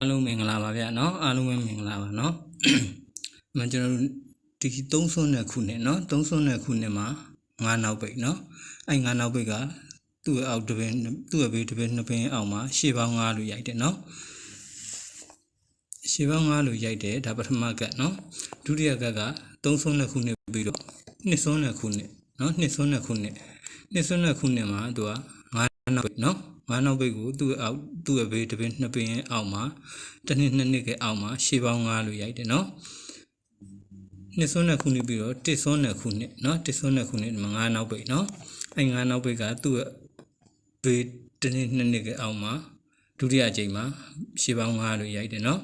အားလုံးမင်္ဂလာပါဗျာเนาะအားလုံးပဲမင်္ဂလာပါเนาะ မကျွန်တော်တို့ဒီသုံးဆွန်းတဲ့ခုနှစ်เนาะသုံးဆွန်းတဲ့ခုနှစ်မှာငါးနောက်ပိတ်เนาะအဲ့ငါးနောက်ပိတ်ကသူ့ရဲ့အောက်တစ်ပင်သူ့ရဲ့ဘေးတစ်ပင်နှစ်ပင်အောက်မှာရှေ့ပေါင်း၅လို့ရိုက်တယ်เนาะရှေ့ပေါင်း၅လို့ရိုက်တယ်ဒါပထမကတ်เนาะဒုတိယကတ်ကသုံးဆွန်းတဲ့ခုနှစ်ပြီးတော့နှစ်ဆွန်းတဲ့ခုနှစ်เนาะနှစ်ဆွန်းတဲ့ခုနှစ်နှစ်ဆွန်းတဲ့ခုနှစ်မှာသူကငါးနောက်ပိတ်เนาะ မန်းနောက်ဘိတ်ကိုသူ့အောက်သူ့အဘေးတပင်းနှစ်ပင်းအောက်မှာတစ်နှစ်နှစ်နှစ်ကအောက်မှာရှေးပေါင်း9လို့ရိုက်တယ်နော်နှစ်စွန်းနှစ်ခုနှစ်ပြီးတော့တစ်စွန်းနှစ်ခုနှစ်နော်တစ်စွန်းနှစ်ခုနှစ်မှာ9နောက်ဘိတ်နော်အဲ9နောက်ဘိတ်ကသူ့ဘေးတစ်နှစ်နှစ်နှစ်ကအောက်မှာဒုတိယအကြိမ်မှာရှေးပေါင်း9လို့ရိုက်တယ်နော်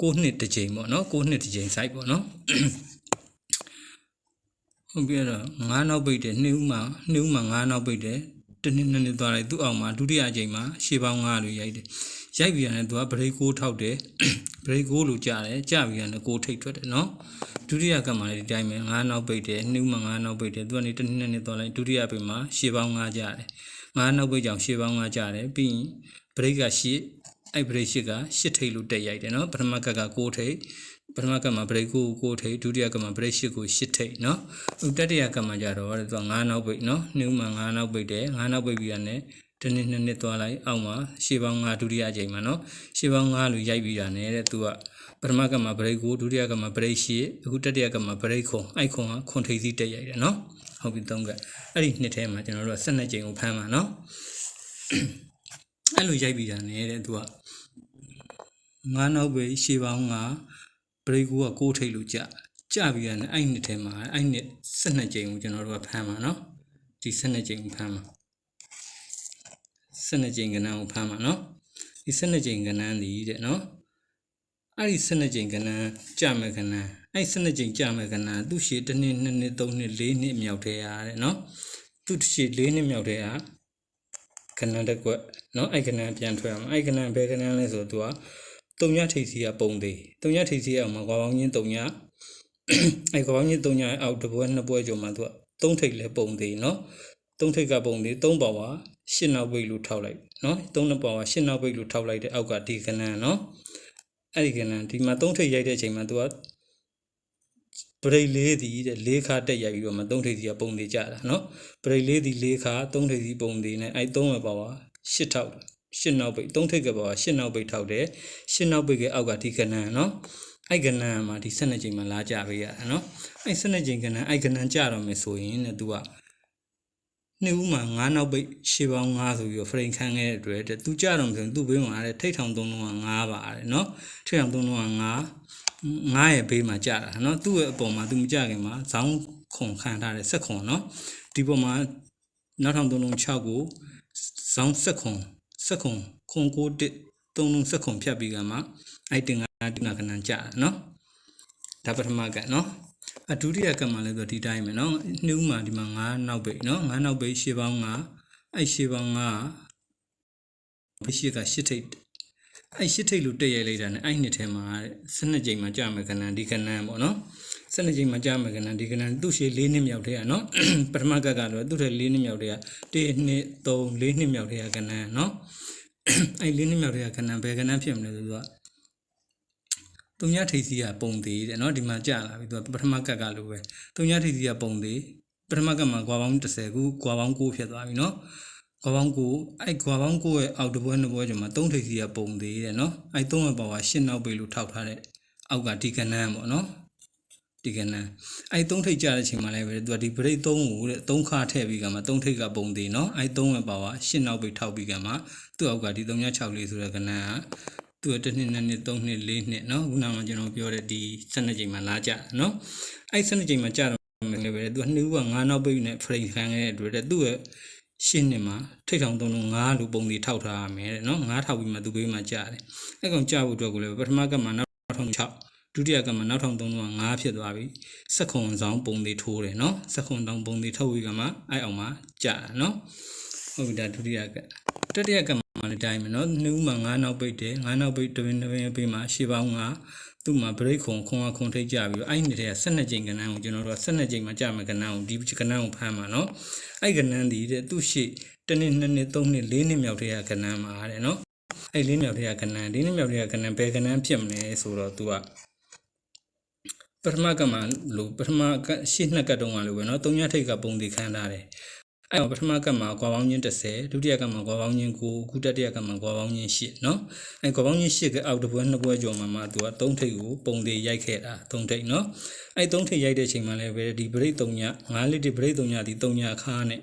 9နှစ်တစ်ကြိမ်ပေါ့နော်9နှစ်တစ်ကြိမ် site ပေါ့နော်ဟုတ်ပြီတော့9နောက်ပိတ်တယ်2ဦးမှာ2ဦးမှာ9နောက်ပိတ်တယ် တစ်နှစ်နှစ်နှစ်သွားတယ်သူ့အောင်မှာဒုတိယအကြိမ်မှာရှေးပေါင်း9လို့ရိုက်တယ်ရိုက်ပြီးရတယ်သူကဘရိတ်ကိုထောက်တယ်ဘရိတ်ကိုလို့ကြားတယ်ကြားပြီးရတယ်ကိုထိတ်ထွက်တယ်နော်ဒုတိယကမှာဒီတိုင်းပဲ9နောက်ပိတ်တယ်နှူးမှာ9နောက်ပိတ်တယ်သူကနေတစ်နှစ်နှစ်နှစ်သွားလိုက်ဒုတိယပိတ်မှာရှေးပေါင်း9ကြားတယ်9နောက်ပိတ်ကြောင့်ရှေးပေါင်း9ကြားတယ်ပြီးရင်ဘရိတ်ကရှေ့အဲ့ဘရိတ်ရှေ့ကရှစ်ထိတ်လို့တက်ရိုက်တယ်နော်ပထမကက9ထိတ် ပထမကမှဘရိတ်ကို6ထိပ်ဒုတိယကမှဘရိတ်ရှစ်ကို8ထိပ်နော်အခုတတိယကမှကြတော့သူကငါးနောက်ပိတ်နော်နှူးမှငါးနောက်ပိတ်တယ်ငါးနောက်ပိတ်ပြီးရတယ်တစ်နှစ်နှစ်နှစ်သွားလိုက်အောက်မှာရှေ့ပေါင်း5ဒုတိယအကြိမ်မှာနော်ရှေ့ပေါင်း5လို့ရိုက်ပြီးတာနဲ့တဲ့သူကပထမကမှာ break ကိုဒုတိယကမှာ break ရှိအခုတတိယကမှာ break ခွန်အဲ့ခွန်ကခွန်ထိပ်စီးတက်ရိုက်တယ်နော်ဟုတ်ပြီသုံးကအဲ့ဒီနှစ်ထဲမှာကျွန်တော်တို့က12ကြိမ်ကိုဖမ်းမှာနော်အဲ့လိုရိုက်ပြီးတာနဲ့တဲ့သူကငါးနောက်ပဲရှေးပေါင်း က break ကိုက6ထိပ်လို့ကြာကြာပြီးရတယ်အဲ့နှစ်ထဲမှာအဲ့နှစ်12ကြိမ်ကိုကျွန်တော်တို့ကဖမ်းမှာနော်ဒီ12ကြိမ်ကိုဖမ်းမှာ12ကြိမ်ကဏ္ဍကိုဖမ်းမှာနော်ဒီ12ကြိမ်ကဏ္ဍဒီတဲ့နော်အဲ့ဒီ12ကြိမ်ကဏ္ဍကြာမဲ့ကဏ္ဍအဲ့12ကြိမ်ကြာမဲ့ကဏ္ဍသူ့ရှည်တစ်နှစ်နှစ်နှစ်သုံးနှစ်လေးနှစ်မြောက်ထဲရတဲ့နော်သူ့ရှည်လေးနှစ်မြောက်ထဲကကဏ္ဍတစ်ကွက်နော်အဲ့ကဏ္ဍပြန်ထွက်အောင်အဲ့ကဏ္ဍဘယ်ကဏ္ဍလဲဆိုတော့သူက တုံညထိပ်စီကပုံသေးတုံညထိပ်စီကမှာကွာပေါင်းချင်းတုံညအဲကွာပေါင်းချင်းတုံညအောက်တစ်ပွဲနှစ်ပွဲကျော်မှာသူကသုံးထိပ်လဲပုံသေးနော်သုံးထိပ်ကပုံသေးသုံးပါဝါရှစ်နောက်ပိတ်လို့ထောက်လိုက်နော်သုံးနှစ်ပါဝါရှစ်နောက်ပိတ်လို့ထောက်လိုက်တဲ့အောက်ကဒီကနန်နော်အဲ့ဒီကနန်ဒီမှာသုံးထိပ်ရိုက်တဲ့အချိန်မှာသူကပရိတ်လေးသည်တဲ့လေးခါတက်ရိုက်ပြီးတော့မှသုံးထိပ်စီကပုံသေးကြတာနော်ပရိတ်လေးသည်လေးခါသုံးထိပ်စီပုံသေးနဲ့အဲသုံးရပါဝါရှစ်ထောက် ရှစ်နောက်ပိတ်သုံးထိပ်ကပေါ်ကရှစ်နောက်ပိတ်ထောက်တယ်ရှစ်နောက်ပိတ်ကအောက်ကဒီကဏ္ဍနော်အဲ့ကဏ္ဍမှာဒီ12ချိန်မှလာကြပေးရတာနော်အဲ့12ချိန်ကဏ္ဍအဲ့ကဏ္ဍကြတော့မယ်ဆိုရင်တဲ့သူကနှစ်ဦးမှာ9နောက်ပိတ်ရှင်းပေါင်း9ဆိုပြီးတော့ frame ခန်းခဲ့တဲ့အတွက်သူကြတော့မယ်ဆိုရင်သူ့ဘေးမှာတဲ့ထိတ်ထောင်305ပါတယ်နော်ထိတ်ထောင်305 9ရဲ့ဘေးမှာကြတာနော်သူ့ရဲ့အပေါ်မှာသူမကြခင်မှာဇောင်းခွန်ခံထားတဲ့စက်ခွန်နော်ဒီပေါ်မှာနောက်ထောင်306ကိုဇောင်းစက်ခွန် စက်ခွန်ခွန်ကိုတစ်သုံးလုံးစက်ခွန်ဖြတ်ပြီးကမှအဲ့တင်ကတင်ကခဏကြာနော်ဒါပထမကနော်အဒုတိယကမှလည်းဆိုဒီတိုင်းပဲနော်နှူးမှာဒီမှာ9နောက်ပိတ်နော်9နောက်ပိတ်ရှေ့ပေါင်း9အဲ့ရှေ့ပေါင်း9ဘရှိက8ထိပ်အဲ့8ထိပ်လို့တက်ရိုက်လိုက်တာ ਨੇ အဲ့နှစ်ထဲမှာ12ကြိမ်မှာကြာမယ်ခဏဒီခဏပေါ့နော် 12ချိန်မှကြားမယ်ကဏ္ဍဒီကဏ္ဍသူ့ရှေ့၄နှစ်မြောက်တည်းကနော်ပထမကတ်ကတော့သူ့ထက်၄နှစ်မြောက်တည်းက1နှစ်3 4နှစ်မြောက်တည်းကကဏ္ဍနော်အဲ့၄နှစ်မြောက်တည်းကကဏ္ဍဘယ်ကဏ္ဍဖြစ်မလဲဆိုတော့သူများထိပ်စီကပုံသေးတယ်နော်ဒီမှာကြာလာပြီသူကပထမကတ်ကလိုပဲသူများထိပ်စီကပုံသေးပထမကတ်မှာဂွာပေါင်း30ခုဂွာပေါင်း9ဖြစ်သွားပြီနော်ွာပေါင်းကိုအဲ့ကွာပေါင်းကိုရဲ့အောက်တပွဲနှစ်ပွဲကျော်မှာ၃ထိပ်စီကပုံသေးတယ်နော်အဲ့၃ဘက်ပေါ်က၈နောက်ပေးလို့ထောက်ထားတဲ့အောက်ကဒီကဏ္ဍပေါ့နော် ဒီကနန်းအဲ့သုံးထိပ်ကြတဲ့အချိန်မှာလည်းပဲသူကဒီဘရိတ်သုံးကိုတဲ့သုံးခါထည့်ပြီးကမှသုံးထိပ်ကပုံသေးနော်အဲ့သုံးရပါဝါရှင်းနောက်ပိတ်ထောက်ပြီးကမှသူ့အောက်ကဒီ364လေးဆိုတဲ့ကနန်းကသူကတစ်နှစ်နှစ်နှစ်သုံးနှစ်လေးနှစ်နော်ခုနကကျွန်တော်ပြောတဲ့ဒီ12ချိန်မှာလာကြနော်အဲ့12ချိန်မှာကြာတော့မယ်လည်းပဲသူကနှစ်ဦးက9နောက်ပိတ်နဲ့ frame ခံခဲ့တဲ့အတွက်တဲ့သူ့ရဲ့ရှင်းနှစ်မှာထိတ်ထောင်သုံးလုံး9လူပုံတွေထောက်ထားရမယ်တဲ့နော်9ထောက်ပြီးမှသူဘေးမှာကြာတယ်အဲ့ကောင်ကြာဖို့အတွက်ကိုလည်းပထမကမှနောက်ထောင်6 ဒုတိယကမှနောက်ထောင်သုံးလုံးက9ဖြစ်သွားပြီစက်ခွန်ဆောင်ပုံတွေထိုးတယ်နော်စက်ခွန်တောင်ပုံတွေထုတ်ပြီးကမှအဲ့အောင်မှာကြာတာနော်ဟုတ်ပြီဒါဒုတိယကတတိယကမှလည်းတိုင်းမယ်နော်နှူးမှာ9နောက်ပိတ်တယ်9နောက်ပိတ်တွင်တွင်ပြီးမှရှေ့ပေါင်းကသူ့မှာ break ခုံခွန်ခွန်ထိတ်ကြပြီးတော့အဲ့ဒီတည်းက12ကြိမ်ကဏ္ဍကိုကျွန်တော်တို့က12ကြိမ်မှာကြာမယ်ကဏ္ဍကိုဒီကဏ္ဍကိုဖမ်းမှာနော်အဲ့ကဏ္ဍဒီတဲ့သူ့ရှိတစ်နှစ်နှစ်နှစ်သုံးနှစ်လေးနှစ်မြောက်တည်းကကဏ္ဍမှာတဲ့နော်အဲ့လေးမြောက်တဲ့ကဏ္ဍလေးမြောက်တဲ့ကဏ္ဍဘယ်ကဏ္ဍဖြစ်မလဲဆိုတော့ तू က ပထမကမှလို့ပထမကရှစ်နှစ်ကတ်တုံးကလို့ပဲเนาะသုံးရထိတ်ကပုံတည်ခန်းထားတယ်အဲ့တော့ပထမကမှကွာပေါင်းချင်း30ဒုတိယကမှကွာပေါင်းချင်း9အခုတတိယကမှကွာပေါင်းချင်း8เนาะအဲ့ကွာပေါင်းချင်း8ကအောက်တစ်ပွဲနှစ်ပွဲကျော်မှာမှ तू ကသုံးထိတ်ကိုပုံတည်ရိုက်ခဲ့တာသုံးထိတ်เนาะအဲ့သုံးထိတ်ရိုက်တဲ့အချိန်မှာလည်းပဲဒီဗရိတ်3ည9လီတီဗရိတ်3ညဒီ3ညခါနဲ့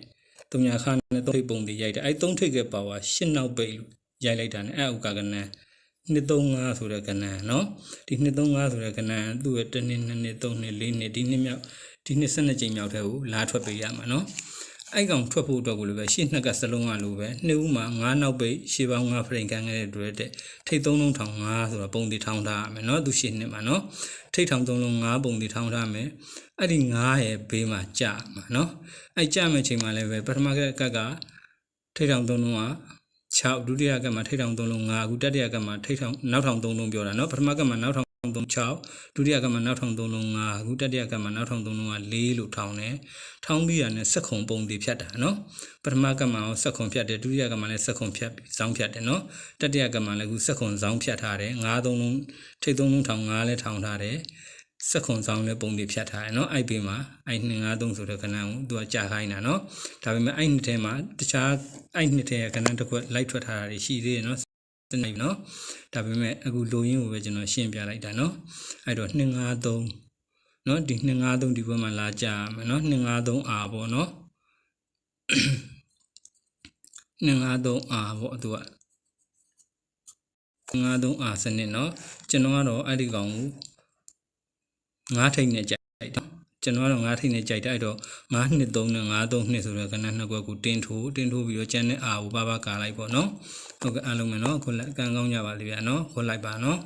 3ညခါနဲ့သုံးထိတ်ပုံတည်ရိုက်တယ်အဲ့သုံးထိတ်ကပါဝါ8နောက်ပိတ်လို့ရိုက်လိုက်တာ ਨੇ အဲ့ဥက္ကကနန်း 235ဆိုတဲ့ကဏ္ဍเนาะဒီ235ဆိုတဲ့ကဏ္ဍသူ့ရဲ့1နှစ်2နှစ်3နှစ်4နှစ်ဒီနှစ်မြောက်ဒီနှစ်12ကြိမ်မြောက်တဲ့ကိုလာထွက်ပေးရမှာเนาะအဲ့ကောင်ထွက်ဖို့အတွက်ကိုလည်းပဲရှေ့နှစ်ကစလုံးကလိုပဲနှစ်ဦးမှာ9နောက်ပိတ်ရှေ့ပေါင်း9ဖရိန်ကန်ခဲ့တဲ့တွေ့တဲ့ထိတ်3လုံးထောင်9ဆိုတော့ပုံတီထောင်ထားရမယ်เนาะသူရှေ့နှစ်မှာเนาะထိတ်ထောင်3လုံး9ပုံတီထောင်ထားမယ်အဲ့ဒီ9ရဲ့ဘေးမှာကြာမှာเนาะအဲ့ကြာမဲ့ချိန်မှာလည်းပဲပထမကကကထိတ်ထောင်3လုံးက 6ဒုတိယကမှထိတ်ထောင်3လုံး5အခုတတိယကမှထိတ်ထောင်နောက်ထောင်3လုံးပြောတာเนาะပထမကမှနောက်ထောင်3 6ဒုတိယကမှနောက်ထောင်3လုံး5အခုတတိယကမှနောက်ထောင်3လုံးက4လို့ထောင်တယ်ထောင်းပြီးရနဲ့စက်ခုံပုံတည်ဖြတ်တာเนาะပထမကမှစက်ခုံဖြတ်တယ်ဒုတိယကမှလည်းစက်ခုံဖြတ်ဇောင်းဖြတ်တယ်เนาะတတိယကမှလည်းအခုစက်ခုံဇောင်းဖြတ်ထားတယ်5 3လုံးထိတ်3လုံးထောင်5လည်းထောင်ထားတယ် စက်ခွန်ဆောင်လည်းပုံတွေဖြတ်ထားတယ်เนาะအဲ့ဘေးမှာအဲ့253ဆိုတဲ့ခဏကိုသူကကြာခိုင်းတာเนาะဒါပေမဲ့အဲ့နှစ်ထဲမှာတခြားအဲ့နှစ်ထဲကခဏတစ်ခွက်လိုက်ထွက်ထားတာတွေရှိသေးတယ်เนาะစနေเนาะဒါပေမဲ့အခုလိုရင်းကိုပဲကျွန်တော်ရှင်းပြလိုက်တာเนาะအဲ့တော့253เนาะဒီ253ဒီဘက်မှာလာကြမယ်เนาะ253 R ပေါ့เนาะ253 R ပေါ့သူက253 R စနစ်เนาะကျွန်တော်ကတော့အဲ့ဒီကောင်ကို ငါးထိတ်နဲ့ကြိုက်တော့ကျွန်တော်ကတော့ငါးထိတ်နဲ့ကြိုက်တယ်အဲ့တော့ငါးနှစ်သုံးနဲ့ငါးသုံးနှစ်ဆိုတော့ကဏ္ဍနှစ်ခွက်ကိုတင်းထိုးတင်းထိုးပြီးတော့ကျန်တဲ့အာကိုပါပါကာလိုက်ပေါ့နော်ဟုတ်ကဲ့အားလုံးပဲနော်ခုလက်ကန်ကောင်းကြပါလိမ့်ဗျာနော်ခုလိုက်ပါနော်